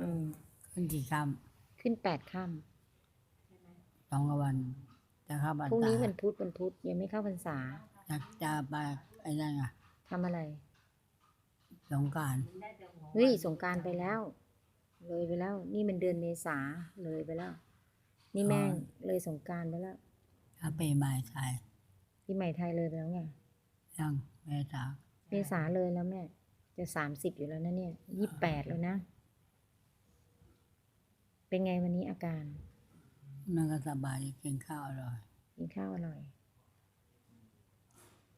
อืมขึ้นกี่ค่ขึ้นแปดค่ำสองวัน จะเข้าบรรำพรุ่งษานี้วันพุธวันพุธยังไม่เข้าพรรษาจะจะไปไอ้นั่นไงทำอะไรสงกรารเฮ้ยสงกรารไปแล้ว เลยไปแล้ว นี่มันเดือนเมษาเลยไปแล้ว นี่แม่งเลยสงกรารไปแล้วถ้าปีใหม่ไทยปีใหม่ไทยเลยไปแล้วไงยังเมษาเมษาเลยแล้วแม่ จะสามสิบอยู่แล้วนะเนี่ยยี่แปดแล้วนะ เป็นไงวันนี้อาการมันก็สบายกินข้าวอร่อยกินข้าวอร่อย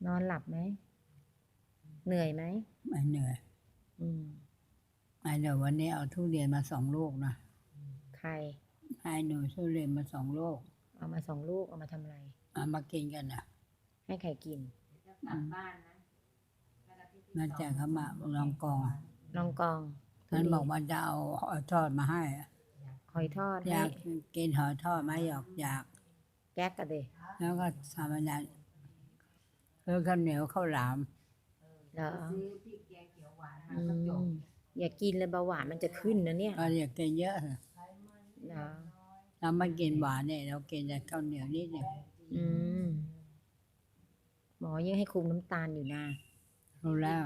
นอนหลับไหม เหนื่อยไหมไม่เหนื่อย อืมไอ้เดี๋ยววันนี้เอาทุเรียนมาสองลูกนะใครให้หนูทุเรียนมาสองลูก เอามาสองลูกเอามาทำอะไรเอามากินกันนะให้ใครกินมาแจกเขามาลองกอง ลองกองท่านบอกว่าจะเอาหอยทอดมาให้ อะหอยทอดอให้ยากกินหอยทอดไหมอยากอยาก แก๊กกันเดแล้วก็ทำอะไรคือข้าวเหนียวข้าวหลามเหรออืมอย่ากินเลยเบาหวานมันจะขึ้นนะเนี่ยก็อยากกินเยอะเถอะเหรอเราไม่กินหวานเนี่ยเรากินแต่ข้าวเหนียวนิดหนึ่งอืมหมอยังให้คุมน้ำตาลอยู่นะรู้แล้ว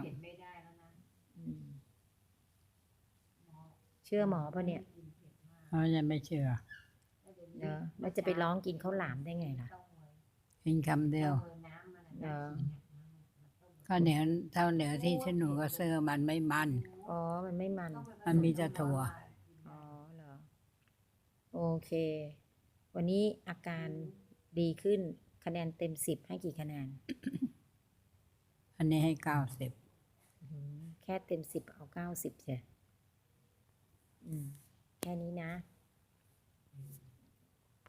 อืมเชื่อหมอปะเนี่ย เขายังไม่เชื่อเนอะแล้วจะไปร้องกินข้าวหลามได้ไงล่ะกินคำเดียวเนอะข้าวเหนียวข้าวเหนียวที่ฉันหนูก็ซื้อมันไม่มัน อ๋อ มันไม่มัน มันมีแต่ถั่ว อ๋อเหรอ โอเค วันนี้อาการดีขึ้นคะแนนเต็มสิบให้กี่คะแนนอันนี้ให้เก้าสิบ อื้อหือแค่เต็มสิบเอาเก้าสิบเชีย แค่นี้นะ